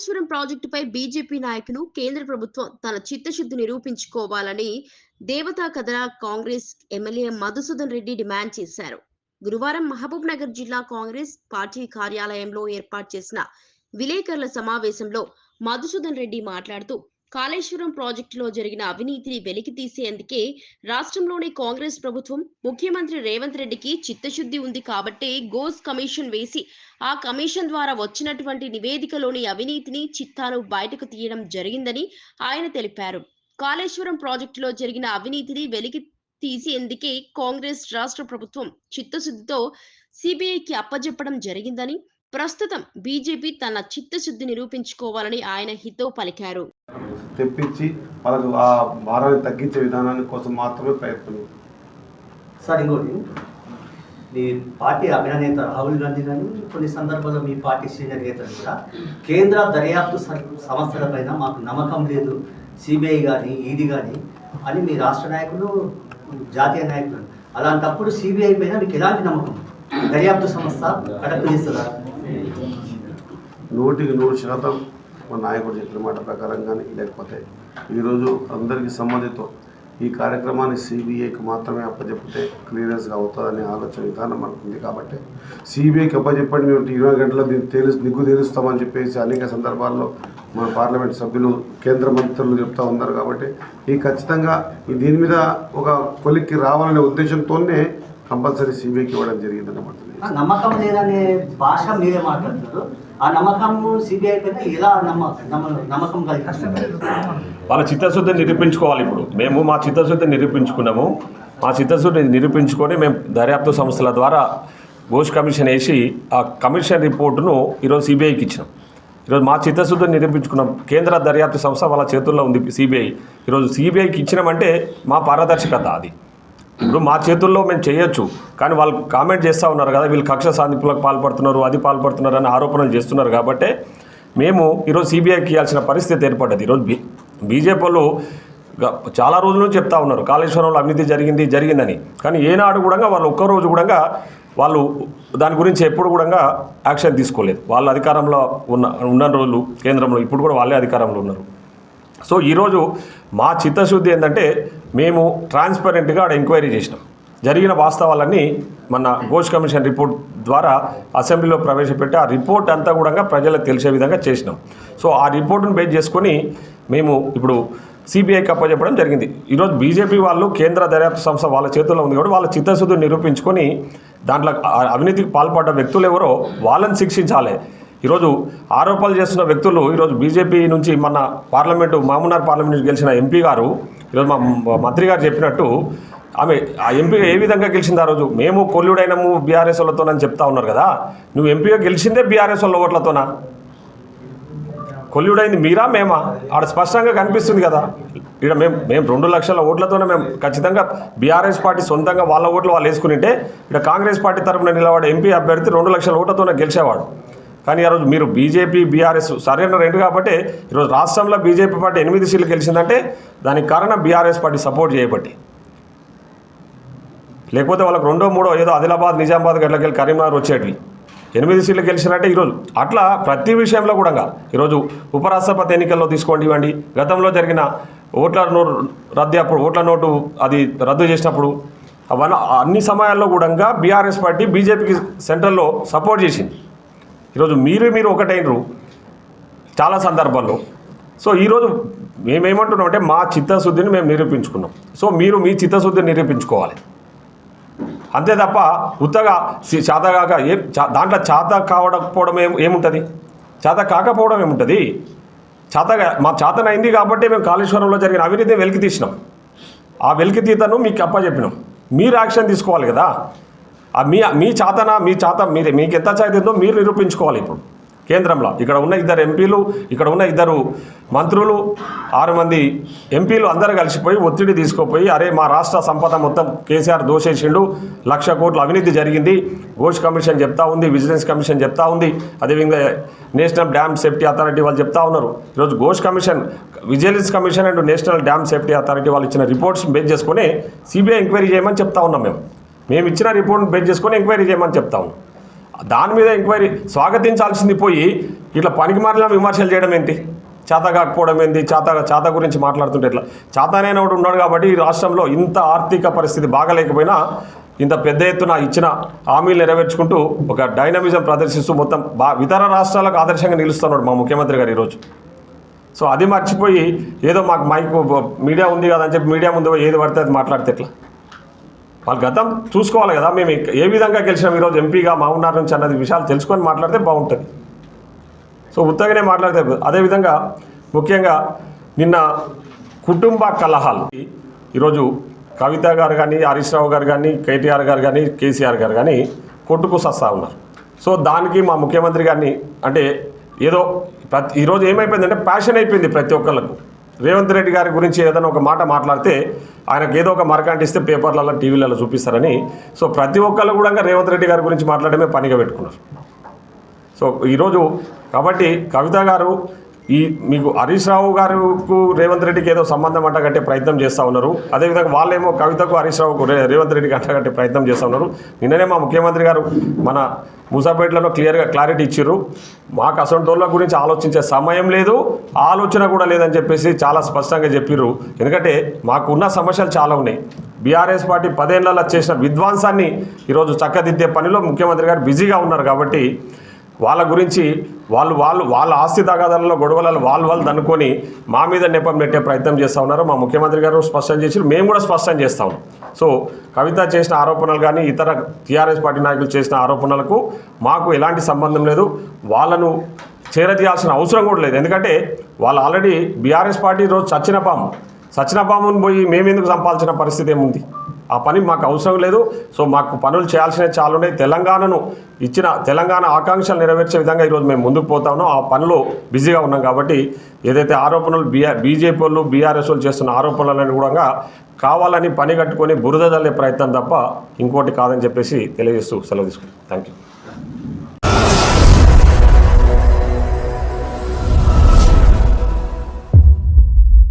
కాళేశ్వరం ప్రాజెక్టుపై బీజేపీ నాయకులు కేంద్ర ప్రభుత్వం తన చిత్తశుద్ధి నిరూపించుకోవాలని దేవతా కథన Congress MLA Madhusudan Reddy demand చేశారు. గురువారం మహబూబ్ నగర్ జిల్లా కాంగ్రెస్ పార్టీ కార్యాలయంలో ఏర్పాటు చేసిన విలేకరుల సమావేశంలో మధుసూదన్ రెడ్డి మాట్లాడుతూ కాళేశ్వరం ప్రాజెక్టులో జరిగిన అవినీతిని వెలికి తీసేందుకే రాష్ట్రంలోని కాంగ్రెస్ ప్రభుత్వం ముఖ్యమంత్రి రేవంత్ రెడ్డికి చిత్తశుద్ధి ఉంది కాబట్టే గోస్ కమిషన్ వేసి ఆ కమిషన్ ద్వారా వచ్చినటువంటి నివేదికలోని అవినీతిని చిత్తాను బయటకు తీయడం జరిగిందని ఆయన తెలిపారు. కాళేశ్వరం ప్రాజెక్టులో జరిగిన అవినీతిని వెలికి తీసేందుకే కాంగ్రెస్ రాష్ట్ర ప్రభుత్వం చిత్తశుద్ధితో సిబిఐకి అప్పజెప్పడం జరిగిందని ప్రస్తుతం బీజేపీ తన చిత్తశుద్ధి నిరూపించుకోవాలని ఆయన హితవు పలికారు. తెప్పించి వాళ్ళకు ఆ భారాన్ని తగ్గించే విధానాన్ని కోసం మాత్రమే ప్రయత్నం. సార్ ఇంకోటి. మీ పార్టీ అగ్రనేత రాహుల్ గాంధీ కానీ కొన్ని సందర్భాల్లో మీ పార్టీ సీనియర్ నేతలు కూడా కేంద్ర దర్యాప్తు సంస్థలపైన మాకు నమ్మకం లేదు. సిబిఐ కానీ ఈడీ కానీ అని మీ రాష్ట్ర నాయకులు జాతీయ నాయకులు. అలాంటప్పుడు సిబిఐ పైన మీకు ఎలాంటి నమ్మకం? దర్యాప్తు సంస్థ కడక్ట్ చేస్తుందా? నూటికి నూరు శాతం మా నాయకుడు చెప్పిన మాట ప్రకారం కానీ లేకపోతే ఈరోజు అందరికీ సంబంధితో ఈ కార్యక్రమాన్ని సిబిఐకి మాత్రమే అప్పచెప్పితే క్లియరెన్స్గా అవుతుందనే ఆలోచన విధానం మనకు ఉంది కాబట్టి సిబిఐకి అప్పచెప్పండి మేము ఇరవై గంటల దీన్ని తేలు నిగ్గు తేలుస్తామని చెప్పేసి అనేక సందర్భాల్లో మన పార్లమెంట్ సభ్యులు కేంద్ర మంత్రులు చెప్తా ఉన్నారు కాబట్టి ఈ ఖచ్చితంగా ఈ దీని మీద ఒక కొలిక్కి రావాలనే ఉద్దేశంతోనే కంపల్సరీ సిబిఐకి ఇవ్వడం జరిగిందన్నమాట. నమ్మకం లేదనే భాష మీరే మాట్లాడుతున్నారు. ఆ నమ్మకం సిబిఐ పైన ఎలా నమ్మకం నమ్మకం కలిగి వాళ్ళ చిత్తశుద్ధిని నిరూపించుకోవాలి ఇప్పుడు. మేము మా చిత్తశుద్ధిని నిరూపించుకున్నాము. మా చిత్తశుద్ధిని నిరూపించుకొని మేము దర్యాప్తు సంస్థల ద్వారా ఘోష్ కమిషన్ వేసి ఆ కమిషన్ రిపోర్టును ఈరోజు సిబిఐకి ఇచ్చినాం. ఈరోజు మా చిత్తశుద్ధిని నిరూపించుకున్నాం. కేంద్ర దర్యాప్తు సంస్థ వాళ్ళ చేతుల్లో ఉంది సిబిఐ. ఈరోజు సిబిఐకి ఇచ్చినామంటే మా పారదర్శకత అది. ఇప్పుడు మా చేతుల్లో మేము చేయొచ్చు. కానీ వాళ్ళు కామెంట్ చేస్తూ ఉన్నారు కదా వీళ్ళు కక్ష సాధింపులకు పాల్పడుతున్నారు అది పాల్పడుతున్నారు అని ఆరోపణలు చేస్తున్నారు కాబట్టి మేము ఈరోజు సిబిఐకి ఇవ్వాల్సిన పరిస్థితి ఏర్పడ్డది. ఈరోజు బీ బీజేపీ వాళ్ళు చాలా రోజుల నుంచి చెప్తా ఉన్నారు. కాళేశ్వరంలో అవినీతి జరిగింది జరిగిందని. కానీ ఏనాడు కూడా వాళ్ళు ఒక్కరోజు కూడా వాళ్ళు దాని గురించి ఎప్పుడు కూడా యాక్షన్ తీసుకోలేదు. వాళ్ళ అధికారంలో ఉన్న ఉన్న రోజులు కేంద్రంలో ఇప్పుడు కూడా వాళ్ళే అధికారంలో ఉన్నారు. సో ఈరోజు మా చిత్తశుద్ధి ఏంటంటే మేము ట్రాన్స్పరెంట్గా ఆడ ఎంక్వైరీ చేసినాం. జరిగిన వాస్తవాలన్నీ మన ఘోష్ కమిషన్ రిపోర్ట్ ద్వారా అసెంబ్లీలో ప్రవేశపెట్టి ఆ రిపోర్ట్ అంతా కూడా ప్రజలకు తెలిసే విధంగా చేసినాం. సో ఆ రిపోర్టును బేస్ చేసుకొని మేము ఇప్పుడు సిబిఐకి అప్పచెప్పడం జరిగింది. ఈరోజు బీజేపీ వాళ్ళు కేంద్ర దర్యాప్తు సంస్థ వాళ్ళ చేతుల్లో ఉంది కాబట్టి వాళ్ళ చిత్తశుద్ధిని నిరూపించుకొని దాంట్లో అవినీతికి పాల్పడ్డ వ్యక్తులు ఎవరో వాళ్ళని శిక్షించాలి. ఈరోజు ఆరోపణలు చేస్తున్న వ్యక్తులు ఈరోజు బీజేపీ నుంచి మన పార్లమెంటు మామూనార్ పార్లమెంట్ నుంచి గెలిచిన ఎంపీ గారు ఈరోజు మా మంత్రి గారు చెప్పినట్టు ఆమె ఆ ఎంపీగా ఏ విధంగా గెలిచింది ఆ రోజు? మేము కొల్లుడైనము బీఆర్ఎస్ వాళ్ళతోనని చెప్తా ఉన్నారు కదా. నువ్వు ఎంపీగా గెలిచిందే బీఆర్ఎస్ వాళ్ళ ఓట్లతోనా? కొల్లుడైంది మీరా మేమా? ఆడ స్పష్టంగా కనిపిస్తుంది కదా. ఇక్కడ మేము మేము రెండు లక్షల ఓట్లతోనే మేము ఖచ్చితంగా బీఆర్ఎస్ పార్టీ సొంతంగా వాళ్ళ ఓట్లు వాళ్ళు వేసుకునింటే ఇక్కడ కాంగ్రెస్ పార్టీ తరఫున నిలబడే ఎంపీ అభ్యర్థి రెండు లక్షల ఓట్లతోనే గెలిచేవాడు. కానీ ఈరోజు మీరు బీజేపీ బీఆర్ఎస్ సరైన రెండు కాబట్టి ఈరోజు రాష్ట్రంలో బీజేపీ పార్టీ ఎనిమిది సీట్లు గెలిచిందంటే దానికి కారణం బీఆర్ఎస్ పార్టీ సపోర్ట్ చేయబట్టి. లేకపోతే వాళ్ళకి రెండో మూడో ఏదో ఆదిలాబాద్ నిజామాబాద్ గట్లకెళ్ళి కరీంనగర్ వచ్చేటివి. ఎనిమిది సీట్లు గెలిచినట్టే ఈరోజు అట్లా ప్రతి విషయంలో కూడా ఈరోజు ఉపరాష్ట్రపతి ఎన్నికల్లో తీసుకోండి ఇవ్వండి. గతంలో జరిగిన ఓట్ల నోటు రద్దు అప్పుడు ఓట్ల నోటు అది రద్దు చేసినప్పుడు అవన్నీ అన్ని సమయాల్లో కూడా బీఆర్ఎస్ పార్టీ బీజేపీకి సెంట్రల్లో సపోర్ట్ చేసింది. ఈరోజు మీరు మీరు ఒకటైనరు చాలా సందర్భాల్లో. సో ఈరోజు మేమేమంటున్నాం అంటే మా చిత్తశుద్ధిని మేము నిరూపించుకున్నాం. సో మీరు మీ చిత్తశుద్ధిని నిరూపించుకోవాలి. అంతే తప్ప ఉత్తగా చేతగాక ఏ చా- దాంట్లో చేత కావకపోవడం ఏం ఏముంటుంది? చేత కాకపోవడం ఏముంటుంది? చేతగా మా చేతనైంది కాబట్టి మేము కాళేశ్వరంలో జరిగిన అవినీతిని వెలికి తీసినాం ఆ వెలికి తీతను మీకు అప్పచెప్పినాం. మీరు యాక్షన్ తీసుకోవాలి కదా? మీ మీ చేతన మీ చేత మీరు మీకు ఎంత చేతిందో మీరు నిరూపించుకోవాలి ఇప్పుడు. కేంద్రంలో ఇక్కడ ఉన్న ఇద్దరు ఎంపీలు ఇక్కడ ఉన్న ఇద్దరు మంత్రులు ఆరు మంది ఎంపీలు అందరూ కలిసిపోయి ఒత్తిడి తీసుకుపోయి అరే మా రాష్ట్ర సంపద మొత్తం కేసీఆర్ దోషేసిండు లక్ష కోట్ల అవినీతి జరిగింది ఘోష్ కమిషన్ చెప్తా ఉంది విజిలెన్స్ కమిషన్ చెప్తా ఉంది అదేవిధంగా నేషనల్ డ్యామ్ సేఫ్టీ అథారిటీ వాళ్ళు చెప్తా ఉన్నారు. ఈరోజు Ghosh commission vigilance commission and national dam safety authority వాళ్ళు ఇచ్చిన రిపోర్ట్స్ బేస్ చేసుకొని సిబిఐ ఎంక్వైరీ చేయమని చెప్తా ఉన్నాం మేము. మేము ఇచ్చిన రిపోర్ట్ని బేస్ చేసుకొని ఎంక్వైరీ చేయమని చెప్తాము దాని మీద ఎంక్వైరీ స్వాగతించాల్సింది పోయి ఇట్లా పనికి మారిన విమర్శలు చేయడం ఏంటి? చేత కాకపోవడం ఏంటి చేత చేత గురించి మాట్లాడుతుంటే ఇట్లా చేతనైన ఒకటి ఉన్నాడు కాబట్టి ఈ రాష్ట్రంలో ఇంత ఆర్థిక పరిస్థితి బాగలేకపోయినా ఇంత పెద్ద ఎత్తున ఇచ్చిన హామీలు నెరవేర్చుకుంటూ ఒక డైనమిజం ప్రదర్శిస్తూ మొత్తం బా ఇతర రాష్ట్రాలకు ఆదర్శంగా నిలుస్తున్నాడు మా ముఖ్యమంత్రి గారు ఈరోజు. సో అది మర్చిపోయి ఏదో మాకు మైక్ మీడియా ఉంది కదా అని చెప్పి మీడియా ముందు ఏది పడితే అది మాట్లాడితే ఎట్లా? వాళ్ళు గతం చూసుకోవాలి కదా. మేము ఏ విధంగా గెలిచినాం ఈరోజు ఎంపీగా మామూనార్ నుంచి అన్నది విషయాలు తెలుసుకొని మాట్లాడితే బాగుంటుంది. సో ఉత్తగానే మాట్లాడితే అదేవిధంగా ముఖ్యంగా నిన్న కుటుంబ కలహాలు. ఈరోజు కవిత గారు కానీ హరీష్ రావు గారు కానీ కేటీఆర్ గారు కానీ కేసీఆర్ గారు కానీ కొట్టుకు సస్తా ఉన్నారు. సో దానికి మా ముఖ్యమంత్రి గారిని అంటే ఏదో ప్రతి ఈరోజు ఏమైపోయిందంటే ప్యాషన్ అయిపోయింది ప్రతి ఒక్కళ్ళకు. రేవంత్ రెడ్డి గారి గురించి ఏదైనా ఒక మాట మాట్లాడితే ఆయనకు ఏదో ఒక మరకాంటిస్తే పేపర్లలో టీవీలలో చూపిస్తారని. సో ప్రతి ఒక్కళ్ళు కూడా రేవంత్ రెడ్డి గారి గురించి మాట్లాడమే పనిగా పెట్టుకున్నారు. సో ఈరోజు కాబట్టి కవిత గారు ఈ మీకు హరీష్ రావు గారుకు రేవంత్ రెడ్డికి ఏదో సంబంధం అంటగట్టే ప్రయత్నం చేస్తూ ఉన్నారు. అదేవిధంగా వాళ్ళేమో కవితకు హరీష్ రావుకు రేవంత్ రెడ్డికి అంటగట్టే ప్రయత్నం చేస్తూ ఉన్నారు. నిన్ననే మా ముఖ్యమంత్రి గారు మన ముసాపేట్లలో క్లియర్గా క్లారిటీ ఇచ్చారు మాకు అసంటోళ్ళ గురించి ఆలోచించే సమయం లేదు ఆలోచన కూడా లేదని చెప్పేసి చాలా స్పష్టంగా చెప్పిర్రు. ఎందుకంటే మాకున్న సమస్యలు చాలా ఉన్నాయి. బీఆర్ఎస్ పార్టీ పదేళ్ళలో చేసిన విధ్వంసాన్ని ఈరోజు చక్కదిద్దే పనిలో ముఖ్యమంత్రి గారు బిజీగా ఉన్నారు కాబట్టి వాళ్ళ గురించి వాళ్ళు వాళ్ళు వాళ్ళ ఆస్తి తగాదాలలో గొడవలలో వాళ్ళు వాళ్ళు దనుకొని మా మీద నెపం నెట్టే ప్రయత్నం చేస్తూ ఉన్నారు. మా ముఖ్యమంత్రి గారు స్పష్టం చేసి మేము కూడా స్పష్టం చేస్తాం సో కవిత చేసిన ఆరోపణలు కానీ ఇతర టీఆర్ఎస్ పార్టీ నాయకులు చేసిన ఆరోపణలకు మాకు ఎలాంటి సంబంధం లేదు. వాళ్ళను చేరతీయాల్సిన అవసరం కూడా లేదు. ఎందుకంటే వాళ్ళు ఆల్రెడీ బీఆర్ఎస్ పార్టీ రోజు చచ్చిన పాము. సచిన పామును పోయి మేమెందుకు సంపాల్సిన పరిస్థితి ఏముంది? ఆ పని మాకు అవసరం లేదు. సో మాకు పనులు చేయాల్సినవి చాలా ఉన్నాయి. తెలంగాణను ఇచ్చిన తెలంగాణ ఆకాంక్షలు నెరవేర్చే విధంగా ఈరోజు మేము ముందుకు పోతా ఉన్నాం. ఆ పనిలో బిజీగా ఉన్నాం కాబట్టి ఏదైతే ఆరోపణలు బీఆర్ బీజేపీ వాళ్ళు బీఆర్ఎస్ వాళ్ళు చేస్తున్న ఆరోపణలను కూడా కావాలని పని కట్టుకొని బురద జల్లే ప్రయత్నం తప్ప ఇంకోటి కాదని చెప్పేసి తెలియజేస్తూ సెలవు తీసుకుంటాం థ్యాంక్ యూ